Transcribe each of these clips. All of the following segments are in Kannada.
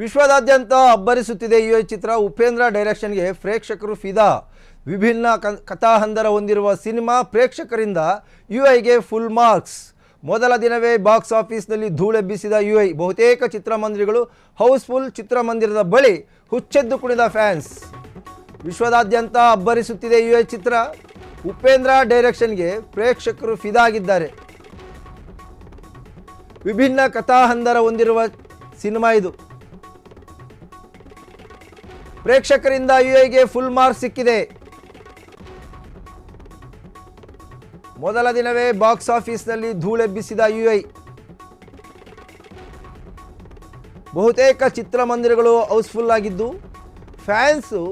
ವಿಶ್ವದಾದ್ಯಂತ ಅಬ್ಬರಿಸುತ್ತಿದೆ ಈ ಚಿತ್ರ. ಉಪೇಂದ್ರ ಡೈರೆಕ್ಷನ್ಗೆ ಪ್ರೇಕ್ಷಕರು ಫಿದಾ. ವಿಭಿನ್ನ ಕಥಾಹಂದರ ಹೊಂದಿರುವ ಸಿನಿಮಾ ಪ್ರೇಕ್ಷಕರಿಂದ ಯು ಐಗೆ ಫುಲ್ ಮಾರ್ಕ್ಸ್. ಮೊದಲ ದಿನವೇ ಬಾಕ್ಸ್ ಆಫೀಸ್ನಲ್ಲಿ ಧೂಳೆಬ್ಬಿಸಿದ ಯು ಐ ಬಹುತೇಕ ಚಿತ್ರಮಂದಿರಗಳು ಹೌಸ್ಫುಲ್ ಚಿತ್ರಮಂದಿರದ ಬಳಿ ಹುಚ್ಚೆದ್ದು ಕುಣಿದ ಫ್ಯಾನ್ಸ್. ವಿಶ್ವದಾದ್ಯಂತ ಅಬ್ಬರಿಸುತ್ತಿದೆ ಯು ಐ ಚಿತ್ರ. ಉಪೇಂದ್ರ ಡೈರೆಕ್ಷನ್ಗೆ ಪ್ರೇಕ್ಷಕರು ಫಿದಾಗಿದ್ದಾರೆ. ವಿಭಿನ್ನ ಕಥಾಹಂದರ ಹೊಂದಿರುವ ಸಿನಿಮಾ ಇದು. ಪ್ರೇಕ್ಷಕರಿಂದ ಯು ಐಗೆ ಫುಲ್ ಮಾರ್ಕ್ ಸಿಕ್ಕಿದೆ. ಮೊದಲ ದಿನವೇ ಬಾಕ್ಸ್ ಆಫೀಸ್ನಲ್ಲಿ ಧೂಳೆಬ್ಬಿಸಿದ ಯು ಐ ಬಹುತೇಕ ಚಿತ್ರಮಂದಿರಗಳು ಹೌಸ್ಫುಲ್ ಆಗಿದ್ದು ಫ್ಯಾನ್ಸು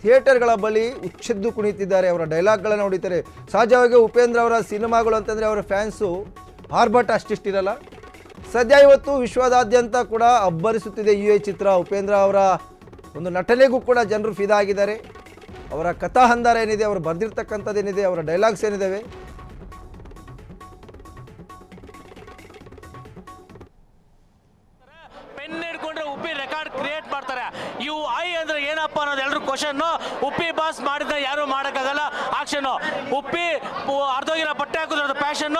ಥಿಯೇಟರ್ಗಳ ಬಳಿ ಉಚ್ಚೆದ್ದು ಕುಣಿತಿದ್ದಾರೆ ಅವರ ಡೈಲಾಗ್ಗಳನ್ನು ಹೊಡಿತಾರೆ ಸಹಜವಾಗಿ ಉಪೇಂದ್ರ ಅವರ ಸಿನಿಮಾಗಳು ಅಂತಂದರೆ ಅವರ ಫ್ಯಾನ್ಸು ಆರ್ಭಟ ಅಷ್ಟಿಷ್ಟಿರಲ್ಲ. ಸದ್ಯ ಇವತ್ತು ವಿಶ್ವದಾದ್ಯಂತ ಕೂಡ ಅಬ್ಬರಿಸುತ್ತಿದೆ ಯು ಚಿತ್ರ. ಉಪೇಂದ್ರ ಅವರ ಒಂದು ನಟನೆಗೂ ಕೂಡ ಜನರು ಫಿದಾ ಆಗಿದ್ದಾರೆ. ಅವರ ಕಥಾಹಂದಾರ ಏನಿದೆ, ಅವರು ಬರೆದಿರ್ತಕ್ಕಂಥದ್ದೇನಿದೆ, ಅವರ ಡೈಲಾಗ್ಸ್ ಏನಿದ್ದಾವೆ ಐ ಅಂದ್ರೆ ಏನಪ್ಪ ಅನ್ನೋದು ಎಲ್ಲರೂ ಉಪ್ಪಿ ಬಾಸ್ ಮಾಡಿದ್ರೆ ಯಾರು ಮಾಡೋಕ್ಕಾಗಲ್ಲ. ಆಕ್ಷನ್ ಉಪ್ಪಿ ಅರ್ಧೋಗಿರೋ ಬಟ್ಟೆ ಹಾಕೋದ್ರ ಪ್ಯಾಷನ್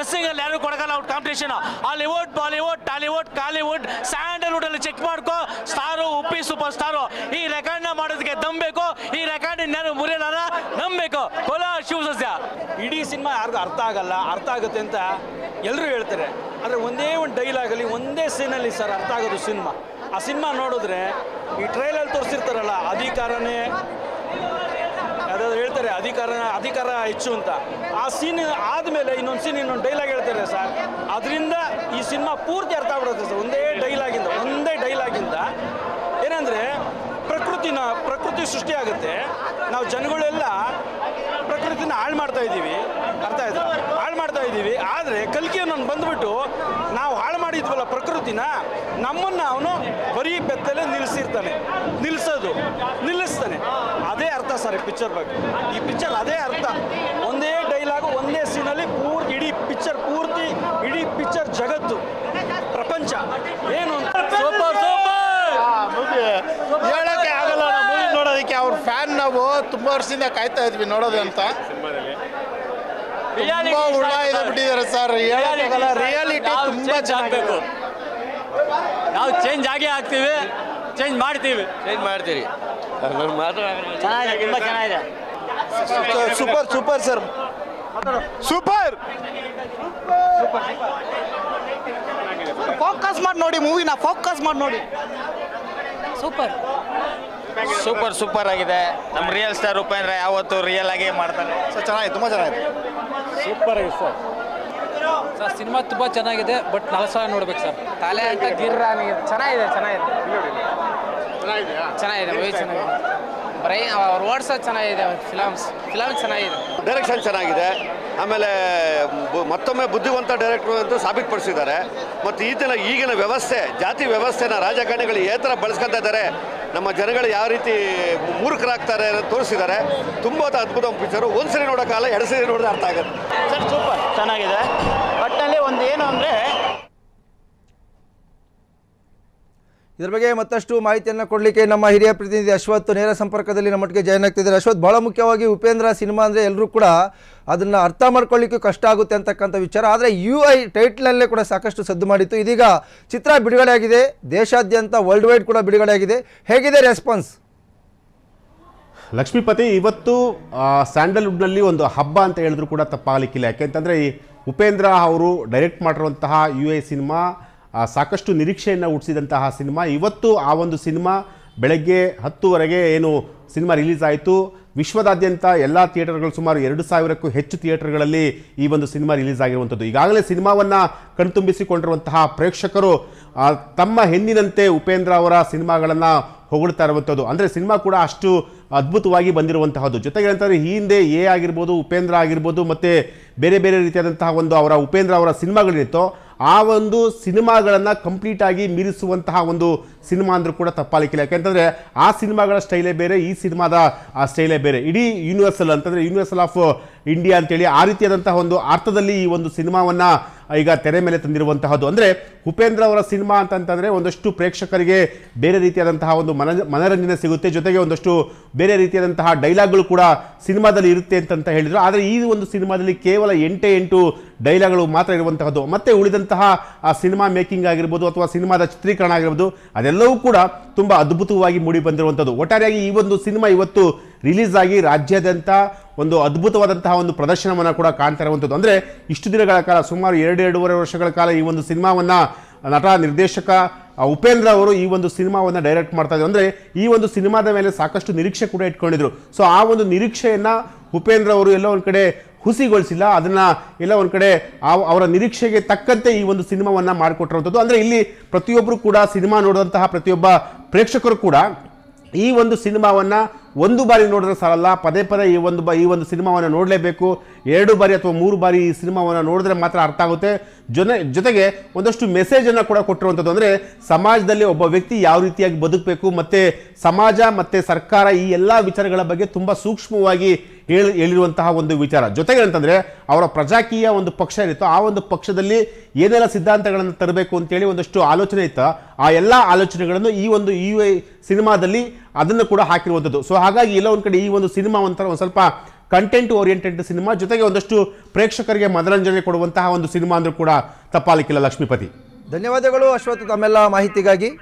ಡ್ರೆಸ್ಸಿಂಗ್ ಅಲ್ಲಿ ಯಾರು ಕೊಡಗಲ್ಲ ಅವ್ರ competition Hollywood Bollywood Tollywood Kollywood Sandalwood ಅಲ್ಲಿ ಚೆಕ್ ಮಾಡ್ಕೋ. ಸ್ಟಾರು ಉಪ್ಪಿ ಸೂಪರ್ ಸ್ಟಾರು ಈ ರೆಕಾರ್ಡ್ನ ಮಾಡೋದಕ್ಕೆ ನಂಬೇಕು ಈ ರೆಕಾರ್ಡ್ ಇನ್ಯಾರು ಮುರಿಯಲ್ಲ ನಂಬೇಕು ಕೊಲ ಶಿವ ಸಸ್ಯ. ಇಡೀ ಸಿನಿಮಾ ಯಾರಿಗೂ ಅರ್ಥ ಆಗಲ್ಲ. ಅರ್ಥ ಆಗುತ್ತೆ ಅಂತ ಎಲ್ಲರೂ ಹೇಳ್ತಾರೆ. ಆದರೆ ಒಂದೇ ಒಂದು ಡೈಲಾಗಲ್ಲಿ ಒಂದೇ ಸೀನಲ್ಲಿ ಸರ್ ಅರ್ಥ ಆಗೋದು ಸಿನಿಮಾ. ಆ ಸಿನಿಮಾ ನೋಡಿದ್ರೆ ಈ ಟ್ರೈಲಲ್ಲಿ ತೋರಿಸಿರ್ತಾರಲ್ಲ, ಅಧಿಕಾರನೇ ಹೇಳ್ತಾರೆ, ಅಧಿಕಾರ ಅಧಿಕಾರ ಹೆಚ್ಚು ಅಂತ. ಆ ಸೀನ್ ಆದಮೇಲೆ ಇನ್ನೊಂದು ಸೀನ್ ಇನ್ನೊಂದು ಡೈಲಾಗ್ ಹೇಳ್ತಾರೆ ಸರ್ ಅದರಿಂದ ಈ ಸಿನಿಮಾ ಪೂರ್ತಿ ಅರ್ಥ ಆಗ್ಬಿಡುತ್ತೆ ಸರ್ ಒಂದೇ ಡೈಲಾಗಿಂದ ಒಂದೇ ಡೈಲಾಗಿಂದ ಏನಂದರೆ, ಪ್ರಕೃತಿನ, ಪ್ರಕೃತಿ ಸೃಷ್ಟಿಯಾಗುತ್ತೆ ನಾವು ಜನಗಳೆಲ್ಲ ಪ್ರಕೃತಿನ ಹಾಳು ಮಾಡ್ತಾ ಇದ್ದೀವಿ. ಅರ್ಥ ಆಯ್ತು? ಹಾಳು ಮಾಡ್ತಾ ಇದ್ದೀವಿ. ಆದರೆ ಕಲ್ಕಿಯನ್ನು ಬಂದ್ಬಿಟ್ಟು ನಾವು ಹಾಳು ಮಾಡಿದ್ವಲ್ಲ ಪ್ರಕೃತಿನ, ನಮ್ಮನ್ನು ಅವನು ಬರೀ ಬೆತ್ತಲೆ ನಿಲ್ಲಿಸಿರ್ತಾನೆ ನಿಲ್ಲಿಸೋದು ನಿಲ್ಲಿಸ್ತಾನೆ. ಅದೇ ಸರ್ ಈ ಪಿಕ್ಚರ್ ಬಗ್ಗೆ. ಈ ಪಿಕ್ಚರ್ ಅದೇ ಅರ್ಥ. ಒಂದೇ ಡೈಲಾಗು ಒಂದೇ ಸೀನಲ್ಲಿ ಪೂರ್ತಿ ಇಡೀ ಪಿಕ್ಚರ್ ಪೂರ್ತಿ ಇಡೀ ಪಿಕ್ಚರ್ ಜಗತ್ತು ಪ್ರಪಂಚ. ಏನು ಸೂಪರ್ ಸೂಪರ್! ಮೂವಿ ಹೇಳಕ್ಕೆ ಆಗಲ್ಲ ಮೂವಿ ನೋಡೋದಕ್ಕೆ ಅವ್ರ ಫ್ಯಾನ್ ನಾವು ತುಂಬಾ ವರ್ಷದಿಂದ ಕಾಯ್ತಾ ಇದ್ವಿ ನೋಡೋದು ಅಂತ. ತುಂಬಾ ಹುಳ ಇದೆ ಬಿಟ್ಟಿದ್ದಾರೆ ಸರ್ ಹೇಳಕ್ಕಾಗಲ್ಲ ರಿಯಾಲಿಟಿ ತುಂಬಾ ಚೆನ್ನಾಗಬೇಕು ನಾವು ಚೇಂಜ್ ಆಗೇ ಆಗ್ತೀವಿ. ಚೇಂಜ್ ಮಾಡ್ತೀವಿ. ಚೇಂಜ್ ಮಾಡ್ತೀರಿ. ಚೆನ್ನಾಗಿದೆ ತುಂಬ ಚೆನ್ನಾಗಿದೆ. Super super sir. Super. Focus ಮಾಡಿ ನೋಡಿ ಮೂವಿನ ಫೋಕಸ್ ಮಾಡಿ ನೋಡಿ. ಸೂಪರ್. ಸೂಪರ್ ಸೂಪರ್ ಆಗಿದೆ. ನಮ್ಮ ರಿಯಲ್ ಸ್ಟಾರ್ ಉಪೇಂದ್ರ ಯಾವತ್ತು ರಿಯಲ್ ಆಗಿ ಮಾಡ್ತಾರೆ ಸರ್ ಚೆನ್ನಾಗಿದೆ ತುಂಬಾ ಚೆನ್ನಾಗಿದೆ. ಸರ್. ಸರ್ ಸಿನಿಮಾ ತುಂಬ ಚೆನ್ನಾಗಿದೆ ಬಟ್ ನಾಲ್ಕು ಸಲ ನೋಡ್ಬೇಕು ಸರ್. ತಲೆ ಅಂತ ಗಿರ್ರ ಚೆನ್ನಾಗಿದೆ ಚೆನ್ನಾಗಿದೆ. ಚೆನ್ನಾಗಿದೆ ಮೂವಿ ಚೆನ್ನಾಗಿದೆ ಬರೀ ಅವ್ರು ವರ್ಡ್ಸ್ ಚೆನ್ನಾಗಿದೆ ಫಿಲಮ್ಸ್ ಫಿಲಮ್ ಚೆನ್ನಾಗಿದೆ. ಡೈರೆಕ್ಷನ್ ಚೆನ್ನಾಗಿದೆ. ಆಮೇಲೆ ಮತ್ತೊಮ್ಮೆ ಬುದ್ಧಿವಂತ ಡೈರೆಕ್ಟ್ರು ಅಂತ ಸಾಬೀತುಪಡಿಸಿದ್ದಾರೆ. ಮತ್ತು ಈತನ ಈಗಿನ ವ್ಯವಸ್ಥೆ ಜಾತಿ ವ್ಯವಸ್ಥೆನ ರಾಜಕಾರಣಿಗಳು ಯಾವ ಥರ ಬಳಸ್ಕೊತಾ ಇದ್ದಾರೆ. ನಮ್ಮ ಜನಗಳು ಯಾವ ರೀತಿ ಮೂರ್ಖರಾಗ್ತಾರೆ ಅಂತ ತೋರಿಸಿದ್ದಾರೆ. ತುಂಬ ಅದ್ಭುತ ಪಿಕ್ಚರು ಒಂದ್ಸರಿ ಸರಿ ನೋಡೋಕ್ಕಲ್ಲ ಎರಡು ಸರಿ ನೋಡಿದ್ರೆ ಅರ್ಥ ಆಗುತ್ತೆ. ಸರ್ ಸೂಪರ್ ಚೆನ್ನಾಗಿದೆ ಒಟ್ಟಲ್ಲಿ ಒಂದು ಏನು ಅಂದರೆ ಇದ್ರ ಬಗ್ಗೆ ಮತ್ತಷ್ಟು ಮಾಹಿತಿಯನ್ನು ಕೊಡಲಿಕ್ಕೆ ನಮ್ಮ ಹಿರಿಯ ಪ್ರತಿನಿಧಿ ಅಶ್ವತ್ ನೇರ ಸಂಪರ್ಕದಲ್ಲಿ ನಮ್ಮೊಟ್ಟಿಗೆ ಜಾಯ್ನ್ ಆಗ್ತಿದ್ದಾರೆ. ಅಶ್ವತ್ ಬಹಳ ಮುಖ್ಯವಾಗಿ ಉಪೇಂದ್ರ ಸಿನಿಮಾ ಅಂದರೆ ಎಲ್ಲರೂ ಕೂಡ ಅದನ್ನು ಅರ್ಥ ಮಾಡ್ಕೊಳ್ಳಿಕ್ಕೂ ಕಷ್ಟ ಆಗುತ್ತೆ ಅಂತಕ್ಕಂಥ ವಿಚಾರ. ಆದರೆ ಯು ಐ ಟೈಟ್ಲಲ್ಲೇ ಕೂಡ ಸಾಕಷ್ಟು ಸದ್ದು ಮಾಡಿತ್ತು. ಇದೀಗ ಚಿತ್ರ ಬಿಡುಗಡೆ ಆಗಿದೆ ದೇಶಾದ್ಯಂತ ವರ್ಲ್ಡ್ ವೈಡ್ ಕೂಡ ಬಿಡುಗಡೆ ಆಗಿದೆ ಹೇಗಿದೆ ರೆಸ್ಪಾನ್ಸ್ ಲಕ್ಷ್ಮೀಪತಿ, ಇವತ್ತು ಸ್ಯಾಂಡಲ್ವುಡ್ನಲ್ಲಿ ಒಂದು ಹಬ್ಬ ಅಂತ ಹೇಳಿದ್ರು ಕೂಡ ತಪ್ಪಾಗಲಿಕ್ಕಿಲ್ಲ. ಯಾಕೆಂತಂದರೆ ಈ ಉಪೇಂದ್ರ ಅವರು ಡೈರೆಕ್ಟ್ ಮಾಡಿರುವಂತಹ ಯು ಐ ಸಿನಿಮಾ ಸಾಕಷ್ಟು ನಿರೀಕ್ಷೆಯನ್ನು ಹುಟ್ಟಿಸಿದಂತಹ ಸಿನಿಮಾ. ಇವತ್ತು ಆ ಒಂದು ಸಿನಿಮಾ ಬೆಳಗ್ಗೆ ಹತ್ತುವರೆಗೆ ಏನು ಸಿನಿಮಾ ರಿಲೀಸ್ ಆಯಿತು. ವಿಶ್ವದಾದ್ಯಂತ ಎಲ್ಲ ಥಿಯೇಟರ್ಗಳು ಸುಮಾರು ಎರಡು ಸಾವಿರಕ್ಕೂ ಹೆಚ್ಚು ಥಿಯೇಟರ್ಗಳಲ್ಲಿ ಈ ಒಂದು ಸಿನಿಮಾ ರಿಲೀಸ್ ಆಗಿರುವಂಥದ್ದು. ಈಗಾಗಲೇ ಸಿನಿಮಾವನ್ನು ಕಣ್ತುಂಬಿಸಿಕೊಂಡಿರುವಂತಹ ಪ್ರೇಕ್ಷಕರು ತಮ್ಮ ಹೆಣ್ಣಿನಂತೆ ಉಪೇಂದ್ರ ಅವರ ಸಿನಿಮಾಗಳನ್ನು ಹೊಗಳ್ತಾ ಇರುವಂಥದ್ದು. ಅಂದರೆ ಸಿನಿಮಾ ಕೂಡ ಅಷ್ಟು ಅದ್ಭುತವಾಗಿ ಬಂದಿರುವಂತಹದ್ದು. ಜೊತೆಗೆ ಅಂತಂದರೆ ಈ ಹಿಂದೆ ಎ ಆಗಿರ್ಬೋದು, ಉಪೇಂದ್ರ ಆಗಿರ್ಬೋದು, ಮತ್ತು ಬೇರೆ ಬೇರೆ ರೀತಿಯಾದಂತಹ ಒಂದು ಅವರ ಉಪೇಂದ್ರ ಅವರ ಸಿನಿಮಾಗಳೇನಿತ್ತೋ ಆ ಒಂದು ಸಿನಿಮಾಗಳನ್ನು ಕಂಪ್ಲೀಟಾಗಿ ಮೀರಿಸುವಂತಹ ಒಂದು ಸಿನಿಮಾ ಅಂದರೂ ಕೂಡ ತಪ್ಪಾಲಿಕ್ಕಿಲ್ಲ ಯಾಕೆಂತಂದರೆ ಆ ಸಿನಿಮಾಗಳ ಸ್ಟೈಲೇ ಬೇರೆ, ಈ ಸಿನಿಮಾದ, ಆ ಸ್ಟೈಲೇ ಬೇರೆ. ಇಡೀ ಯೂನಿವರ್ಸಲ್ ಅಂತಂದರೆ ಯೂನಿವರ್ಸಲ್ ಆಫ್ ಇಂಡಿಯಾ ಅಂತೇಳಿ ಆ ರೀತಿಯಾದಂತಹ ಒಂದು ಅರ್ಥದಲ್ಲಿ ಈ ಒಂದು ಸಿನಿಮಾವನ್ನ ಈಗ ತೆರೆ ಮೇಲೆ ತಂದಿರುವಂತಹದ್ದು. ಅಂದರೆ ಉಪೇಂದ್ರ ಅವರ ಸಿನಿಮಾ ಅಂತಂತಂದರೆ ಒಂದಷ್ಟು ಪ್ರೇಕ್ಷಕರಿಗೆ ಬೇರೆ ರೀತಿಯಾದಂತಹ ಒಂದು ಮನ, ಮನರಂಜನೆ ಸಿಗುತ್ತೆ. ಜೊತೆಗೆ ಒಂದಷ್ಟು ಬೇರೆ ರೀತಿಯಾದಂತಹ ಡೈಲಾಗ್ಗಳು ಕೂಡ ಸಿನಿಮಾದಲ್ಲಿ ಇರುತ್ತೆ ಅಂತಂತ ಹೇಳಿದ್ರು. ಆದರೆ ಈ ಒಂದು ಸಿನಿಮಾದಲ್ಲಿ ಕೇವಲ ಎಂಟೇ ಎಂಟು ಡೈಲಾಗ್ಗಳು ಮಾತ್ರ ಇರುವಂತಹದ್ದು. ಮತ್ತೆ ಉಳಿದಂತಹ, ಆ ಸಿನಿಮಾ ಮೇಕಿಂಗ್ ಆಗಿರ್ಬೋದು ಅಥವಾ ಸಿನಿಮಾದ ಚಿತ್ರೀಕರಣ ಆಗಿರ್ಬೋದು, ಅದೆಲ್ಲವೂ ಕೂಡ ತುಂಬ ಅದ್ಭುತವಾಗಿ ಮೂಡಿ ಬಂದಿರುವಂಥದ್ದು ಒಟ್ಟಾರೆಯಾಗಿ ಈ ಒಂದು ಸಿನಿಮಾ ಇವತ್ತು ರಿಲೀಸ್ ಆಗಿ ರಾಜ್ಯಾದ್ಯಂತ ಒಂದು ಅದ್ಭುತವಾದಂತಹ ಒಂದು ಪ್ರದರ್ಶನವನ್ನು ಕೂಡ ಕಾಣ್ತಾ ಇರುವಂಥದ್ದು ಅಂದರೆ ಇಷ್ಟು ದಿನಗಳ ಕಾಲ, ಸುಮಾರು ಎರಡು, ಎರಡೂವರೆ ವರ್ಷಗಳ ಕಾಲ ಈ ಒಂದು ಸಿನಿಮಾವನ್ನು ನಟ, ನಿರ್ದೇಶಕ ಉಪೇಂದ್ರ ಅವರು ಈ ಒಂದು ಸಿನಿಮಾವನ್ನು ಡೈರೆಕ್ಟ್ ಮಾಡ್ತಾ ಇದ್ದಾರೆ ಅಂದರೆ ಈ ಒಂದು ಸಿನಿಮಾದ ಮೇಲೆ ಸಾಕಷ್ಟು ನಿರೀಕ್ಷೆ ಕೂಡ ಇಟ್ಕೊಂಡಿದ್ರು. ಸೊ, ಆ ಒಂದು ನಿರೀಕ್ಷೆಯನ್ನು ಉಪೇಂದ್ರ ಅವರು ಎಲ್ಲೋ ಒಂದು ಕಡೆ ಹುಸಿಗೊಳಿಸಿಲ್ಲ. ಅದನ್ನು ಎಲ್ಲ ಒಂದು ಕಡೆ ಅವರ ನಿರೀಕ್ಷೆಗೆ ತಕ್ಕಂತೆ ಈ ಒಂದು ಸಿನಿಮಾವನ್ನು ಮಾಡಿಕೊಟ್ಟಿರುವಂಥದ್ದು ಅಂದರೆ ಇಲ್ಲಿ ಪ್ರತಿಯೊಬ್ಬರು ಕೂಡ ಸಿನಿಮಾ ನೋಡುವಂತಹ ಪ್ರತಿಯೊಬ್ಬ ಪ್ರೇಕ್ಷಕರು ಕೂಡ ಈ ಒಂದು ಸಿನಿಮಾವನ್ನು ಒಂದು ಬಾರಿ ನೋಡಿದ್ರೆ ಸಾಲಲ್ಲ, ಪದೇ ಪದೇ ಈ ಒಂದು ಬ ಈ ಒಂದು ಸಿನಿಮಾವನ್ನು ನೋಡಲೇಬೇಕು. ಎರಡು ಬಾರಿ ಅಥವಾ ಮೂರು ಬಾರಿ ಈ ಸಿನಿಮಾವನ್ನು ನೋಡಿದ್ರೆ ಮಾತ್ರ ಅರ್ಥ ಆಗುತ್ತೆ. ಜೊತೆ ಜೊತೆಗೆ ಒಂದಷ್ಟು ಮೆಸೇಜನ್ನು ಕೂಡ ಕೊಟ್ಟಿರುವಂಥದ್ದು ಅಂದರೆ, ಸಮಾಜದಲ್ಲಿ ಒಬ್ಬ ವ್ಯಕ್ತಿ ಯಾವ ರೀತಿಯಾಗಿ ಬದುಕಬೇಕು, ಮತ್ತು ಸಮಾಜ ಮತ್ತು ಸರ್ಕಾರ ಈ ಎಲ್ಲ ವಿಚಾರಗಳ ಬಗ್ಗೆ ತುಂಬ ಸೂಕ್ಷ್ಮವಾಗಿ ಹೇಳಿ ಹೇಳಿರುವಂತಹ ಒಂದು ವಿಚಾರ. ಜೊತೆಗೆ ಅಂತಂದರೆ ಅವರ ಪ್ರಜಾಕೀಯ ಒಂದು ಪಕ್ಷ ಏನಿತ್ತು ಆ ಒಂದು ಪಕ್ಷದಲ್ಲಿ ಏನೆಲ್ಲ ಸಿದ್ಧಾಂತಗಳನ್ನು ತರಬೇಕು ಅಂತೇಳಿ ಒಂದಷ್ಟು ಆಲೋಚನೆ ಇತ್ತು. ಆ ಎಲ್ಲ ಆಲೋಚನೆಗಳನ್ನು ಈ ಒಂದು ಈ ಸಿನಿಮಾದಲ್ಲಿ ಅದನ್ನು ಕೂಡ ಹಾಕಿರುವಂಥದ್ದು. ಸೊ ಹಾಗಾಗಿ ಎಲ್ಲ ಒಂದು ಕಡೆ ಈ ಒಂದು ಸಿನಿಮಾ ಒಂಥರ ಒಂದು ಸ್ವಲ್ಪ ಕಂಟೆಂಟ್ ಓರಿಯೆಂಟೆಡ್ ಸಿನಿಮಾ, ಜೊತೆಗೆ ಒಂದಷ್ಟು ಪ್ರೇಕ್ಷಕರಿಗೆ ಮನರಂಜನೆ ಕೊಡುವಂತಹ ಒಂದು ಸಿನಿಮಾ ಅಂದರೂ ಕೂಡ ತಪ್ಪಾಲಿಕ್ಕಿಲ್ಲ ಲಕ್ಷ್ಮೀಪತಿ. ಧನ್ಯವಾದಗಳು ಅಶ್ವಥ್ ತಮ್ಮೆಲ್ಲ ಮಾಹಿತಿಗಾಗಿ.